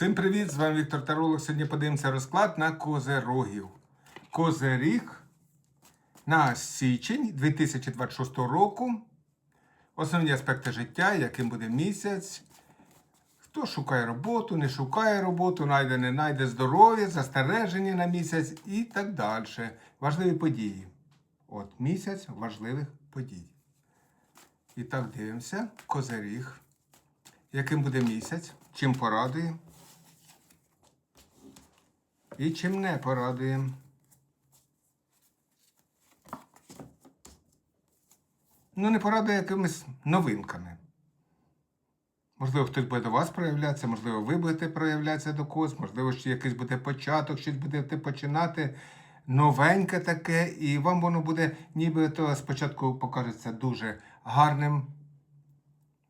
Всім привіт! З вами Віктор Таролог. Сьогодні подивимося розклад на козерогів. Козеріг на січень 2026 року. Основні аспекти життя, яким буде місяць. Хто шукає роботу, не шукає роботу, найде, не найде здоров'я, застереження на місяць і так далі. Важливі події. От місяць важливих подій. І так дивимося. Козиріг. Яким буде місяць? Чим порадує? І чим не порадує? Ну, не порадує якимись новинками. Можливо, хтось буде до вас проявлятися, можливо, ви будете проявлятися до когось, можливо, ще якийсь буде початок, щось будете починати новеньке таке, і вам воно буде ніби то спочатку покажеться дуже гарним,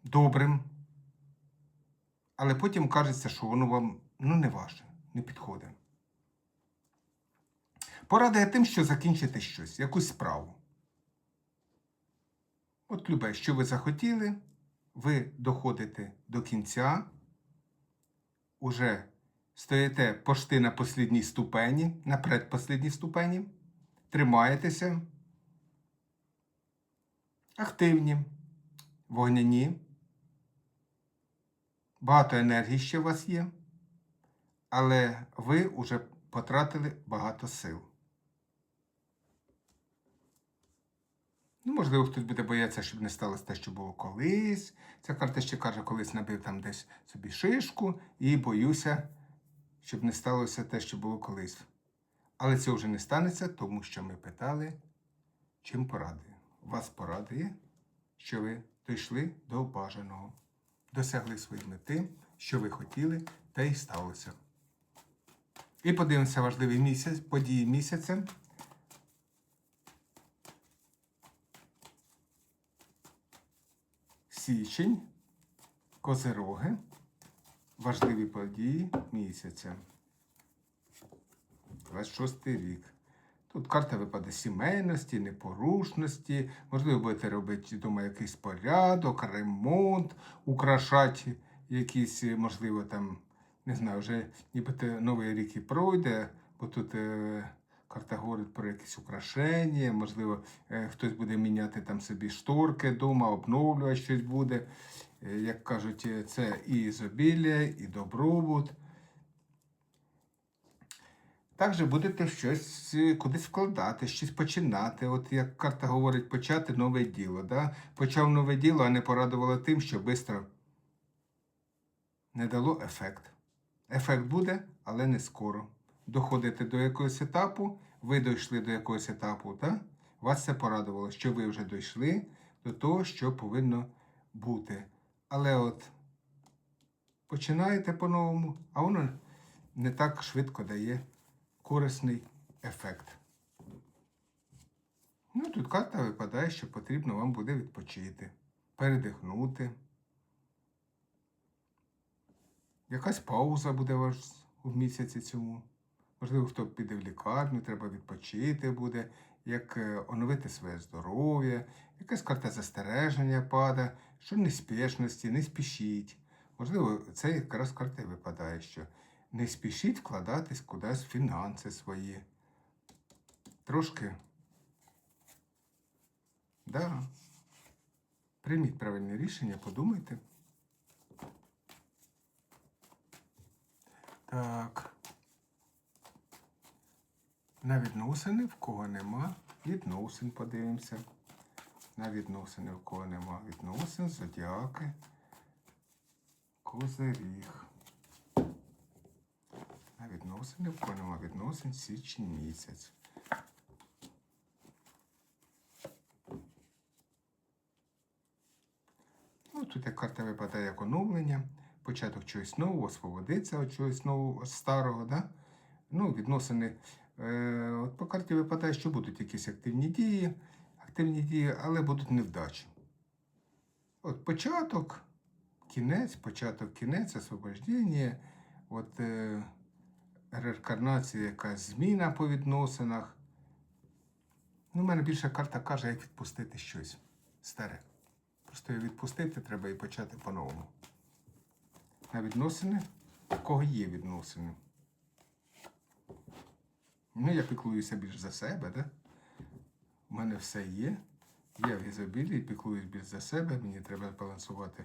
добрим, але потім кажеться, що воно вам ну, не ваше, не підходить. Порадує тим, що закінчите щось, якусь справу. От любе, що ви захотіли, ви доходите до кінця, уже стоїте пошти на послідній ступені, на предпослідній ступені, тримаєтеся, активні, вогняні, багато енергії ще у вас є, але ви вже потратили багато сил. Ну, можливо, хтось буде боятися, щоб не сталося те, що було колись. Ця карта ще каже, колись набив там десь собі шишку і боюся, щоб не сталося те, що було колись. Але це вже не станеться, тому що ми питали, чим порадує. Вас порадує, що ви дійшли до бажаного, досягли своєї мети, що ви хотіли, те й сталося. І подивимося важливий місяць, події місяця. Січень, Козироги, важливі події місяця. 26 рік. Тут карта випаде сімейності, непорушності. Можливо, будете робити вдома якийсь порядок, ремонт, украшати якісь, можливо, там, не знаю, вже нібито новий рік і пройде, бо тут е, карта говорить про якісь украшення, можливо, е, хтось буде міняти там собі шторки вдома, обновлювати щось буде. Е, як кажуть, е, це і ізобілля, і добробут. Також будете щось кудись вкладати, щось починати. От як карта говорить, почати нове діло. Да? Почав нове діло, а не порадувало тим, що швидко не дало ефект. Ефект буде, але не скоро. Доходите до якогось етапу, ви дійшли до якогось етапу, да? вас це порадувало, що ви вже дійшли до того, що повинно бути. Але от починаєте по-новому, а воно не так швидко дає корисний ефект. Ну, тут карта випадає, що потрібно вам буде відпочити, передихнути. Якась пауза буде у вас у місяці цьому. Можливо, хто піде в лікарню, треба відпочити буде, як е, оновити своє здоров'я, якась карта застереження пада, що неспішності, не спішіть. Можливо, це якраз карта випадає, що не спішіть вкладатись кудись в фінанси свої. Трошки. Да. Прийміть правильне рішення, подумайте. Так. На відносини в кого нема. Відносин подивимося. На відносини в кого нема відносин, зодіаки. Козиріг. На відносини в кого нема відносин січень місяць. Ну, тут як карта випадає як оновлення, початок чогось нового, освободиться від чогось нового, старого, да? Ну, відносини. Е, от по карті випадає, що будуть якісь активні дії, активні дії, але будуть невдачі. От початок, кінець, початок, кінець, освобождення, от е, реінкарнація, якась зміна по відносинах. Ну, у мене більша карта каже, як відпустити щось старе. Просто відпустити треба і почати по-новому. На відносини у кого є відносини. Ну, я піклуюся більш за себе, да? У мене все є. Я в ізобілії, піклуюсь більш за себе, мені треба балансувати.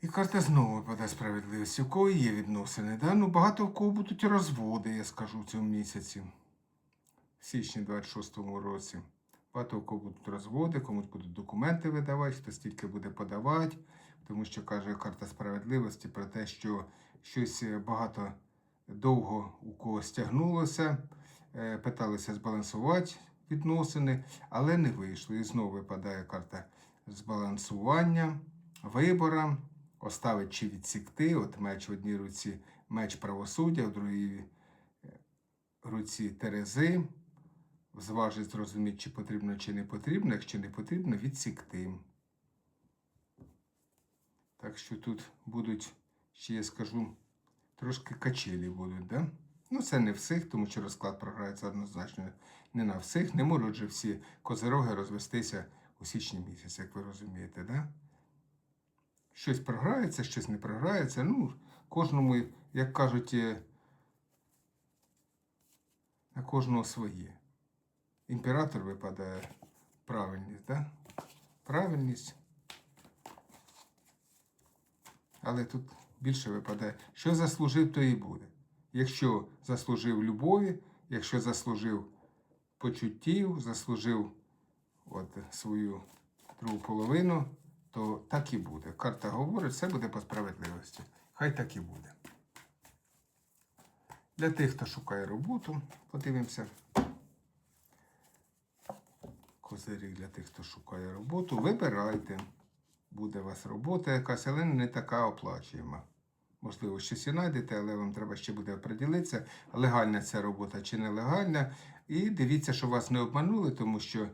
І карта знову випадає справедливості. У кого є відносини, да? Ну, багато в кого будуть розводи, я скажу, в цьому місяці. В січні 26-му році. Багато у кого будуть розводи, комусь будуть документи видавати, хтось тільки буде подавати, тому що каже карта справедливості про те, що щось е, багато довго у когось тягнулося, е, питалися збалансувати відносини, але не вийшло. І знову випадає карта збалансування, вибора, оставить чи відсікти. От меч в одній руці меч правосуддя, в другій е, руці Терези. Зважить, зрозуміти, чи потрібно, чи не потрібно. Якщо не потрібно, відсікти. Так що тут будуть, ще я скажу, трошки качелі будуть, да? Ну, це не всіх, тому що розклад програється однозначно не на всіх. Не можуть же всі козероги розвестися у січні місяці, як ви розумієте, да? Щось програється, щось не програється. Ну, кожному, як кажуть, е, на кожного своє. Імператор випадає правильність, да? Правильність. Але тут більше випадає, що заслужив, то і буде. Якщо заслужив любові, якщо заслужив почуттів, заслужив от, свою другу половину, то так і буде. Карта говорить, все буде по справедливості. Хай так і буде. Для тих, хто шукає роботу, подивимося. Козирі для тих, хто шукає роботу, вибирайте. Буде у вас робота якась, але не така оплачуєма. Можливо, щось і знайдете, але вам треба ще буде оприділитися, легальна ця робота чи нелегальна. І дивіться, що вас не обманули, тому що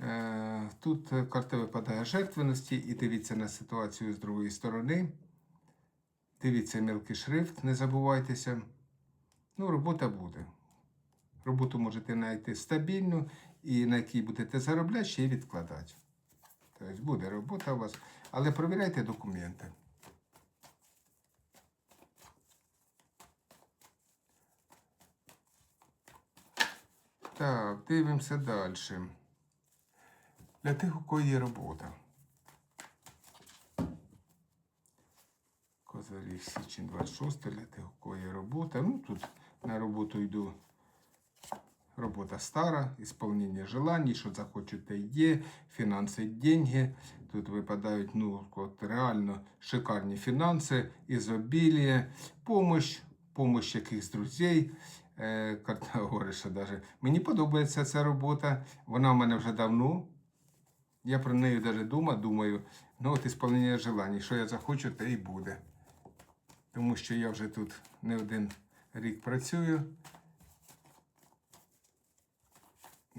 е, тут карта випадає жертвеності, і дивіться на ситуацію з другої сторони. Дивіться мілкий шрифт, не забувайтеся. Ну, робота буде. Роботу можете знайти стабільну і на якій будете заробляти, ще й відкладати. Тобто буде робота у вас, але провіряйте документи. Так, дивимося далі. Для тих, у кого є робота. Козарів січень 26 для тих, у кого є робота. Ну, тут на роботу йду. Робота стара, ісполнення желаний, що захочуть, те є, фінанси, деньги. Тут випадають ну, от реально шикарні фінанси, ізобілія, помощь, помощь якихось друзей. Е, карта що даже мені подобається ця робота. Вона в мене вже давно. Я про неї навіть думаю, думаю, ну от ісполнення желаний, що я захочу, те і буде. Тому що я вже тут не один рік працюю.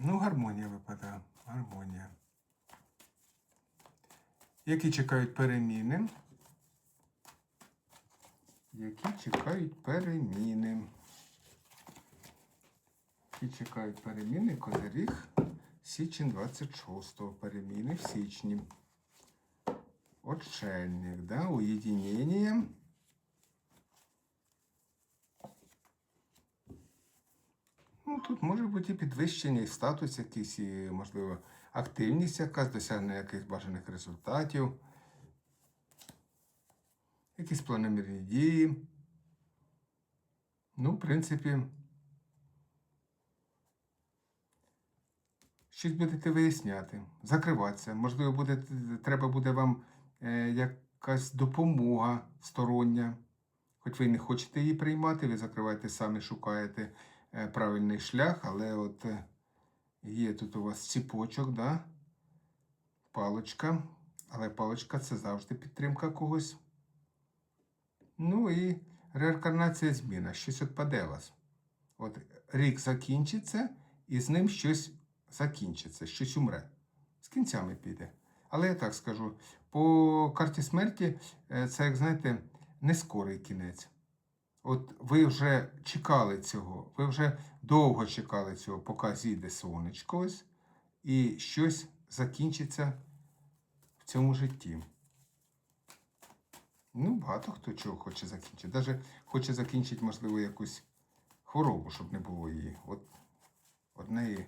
Ну, гармонія випадає. Гармонія. Які чекають переміни? Які чекають переміни? Які чекають переміни Козиріг січень 26-го. Переміни в січні. Отшельник, да? Уєдинення. Ну, тут може бути підвищення, і статус якийсь, і, можливо, активність якась, досягнення якихось бажаних результатів, якісь планомірні дії. Ну, в принципі, щось будете виясняти, закриватися. Можливо, буде, треба буде вам е, якась допомога стороння. Хоч ви не хочете її приймати, ви закриваєте самі, шукаєте правильний шлях, але от е, є тут у вас ціпочок, да? паличка. Але паличка це завжди підтримка когось. Ну і реінкарнація зміна. Щось відпаде у вас. От рік закінчиться, і з ним щось закінчиться, щось умре. З кінцями піде. Але я так скажу, по карті смерті е, це, як знаєте, не скорий кінець. От ви вже чекали цього, ви вже довго чекали цього, поки зійде сонечко ось, і щось закінчиться в цьому житті. Ну, багато хто чого хоче закінчити. Даже хоче закінчити, можливо, якусь хворобу, щоб не було її. От однеї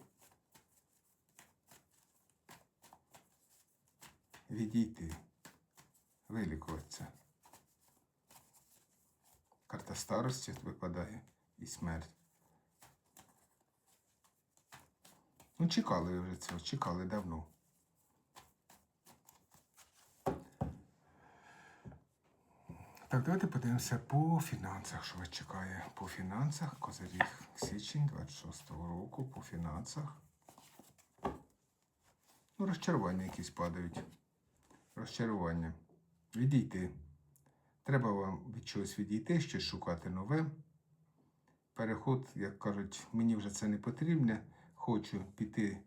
відійти, вилікуватися. Карта старості випадає і смерть. Ну, чекали вже цього, чекали давно. Так, давайте подивимося по фінансах, що вас чекає. По фінансах, Козиріг, січень 26-го року, по фінансах. Ну, розчарування якісь падають. Розчарування. Відійти. Треба вам від чогось відійти, щось шукати нове. Переход, як кажуть, мені вже це не потрібне. Хочу піти,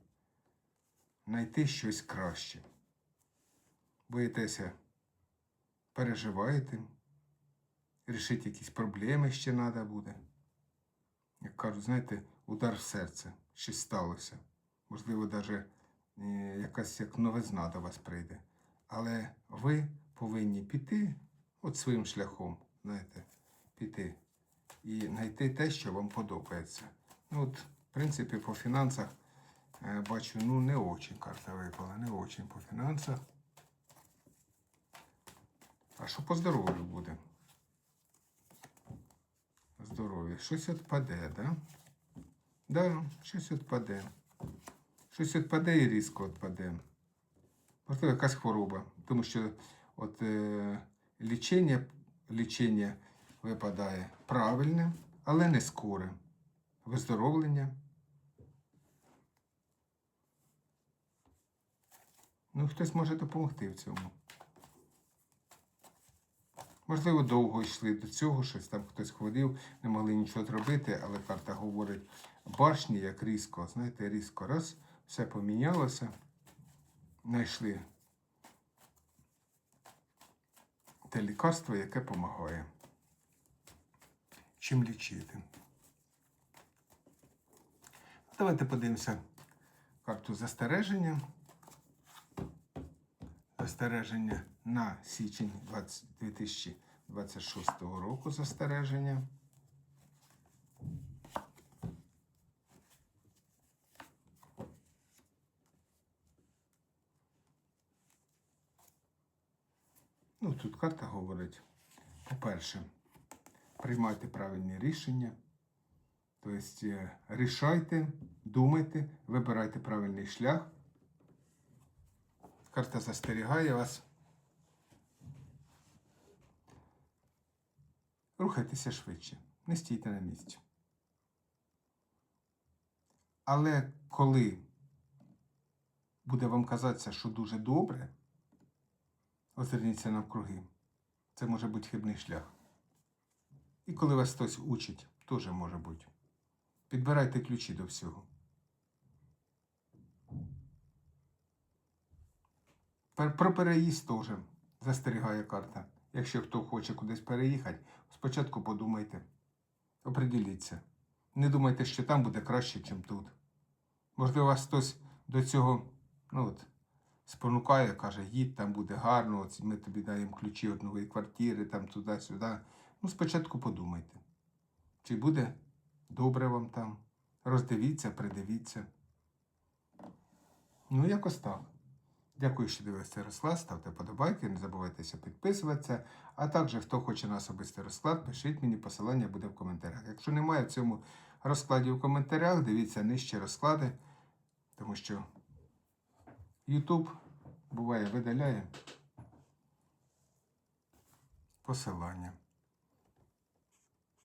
знайти щось краще. Боїтеся, переживаєте, рішити якісь проблеми ще треба буде. Як кажуть, знаєте, удар в серце, щось сталося. Можливо, навіть якась як новизна до вас прийде. Але ви повинні піти от своїм шляхом, знаєте, піти і знайти те, що вам подобається. Ну, от, в принципі, по фінансах е, бачу, ну, не очень карта випала, не очень по фінансах. А що по здоров'ю буде? Здоров'я. Щось відпаде, да? Да, щось відпаде. Щось відпаде і різко відпаде. Можливо, якась хвороба. Тому що от е, лічення, лічення випадає правильне, але не скоре. Виздоровлення. Ну, хтось може допомогти в цьому. Можливо, довго йшли до цього, щось там хтось хворів, не могли нічого зробити, але карта говорить башні, як різко, знаєте, різко раз, все помінялося, знайшли те лікарство, яке допомагає. Чим лічити? Давайте подивимося карту застереження. Застереження на січень 20 2026 року застереження. Ну, тут карта говорить, по-перше, приймайте правильні рішення. Тобто, е, рішайте, думайте, вибирайте правильний шлях. Карта застерігає вас. Рухайтеся швидше, не стійте на місці. Але коли буде вам казатися, що дуже добре, озирніться навкруги. Це може бути хибний шлях. І коли вас хтось учить, теж може бути. Підбирайте ключі до всього. Про переїзд теж застерігає карта. Якщо хто хоче кудись переїхати, спочатку подумайте, оприділіться. Не думайте, що там буде краще, ніж тут. Можливо, вас хтось до цього ну от, спонукає, каже, їдь, там буде гарно, ми тобі даємо ключі від нової квартири, там туди-сюди. Ну, спочатку подумайте, чи буде добре вам там. Роздивіться, придивіться. Ну, якось так. Дякую, що дивилися розклад. Ставте подобайки, не забувайтеся підписуватися. А також, хто хоче на особистий розклад, пишіть мені, посилання буде в коментарях. Якщо немає в цьому розкладі в коментарях, дивіться нижче розклади, тому що YouTube буває видаляє посилання.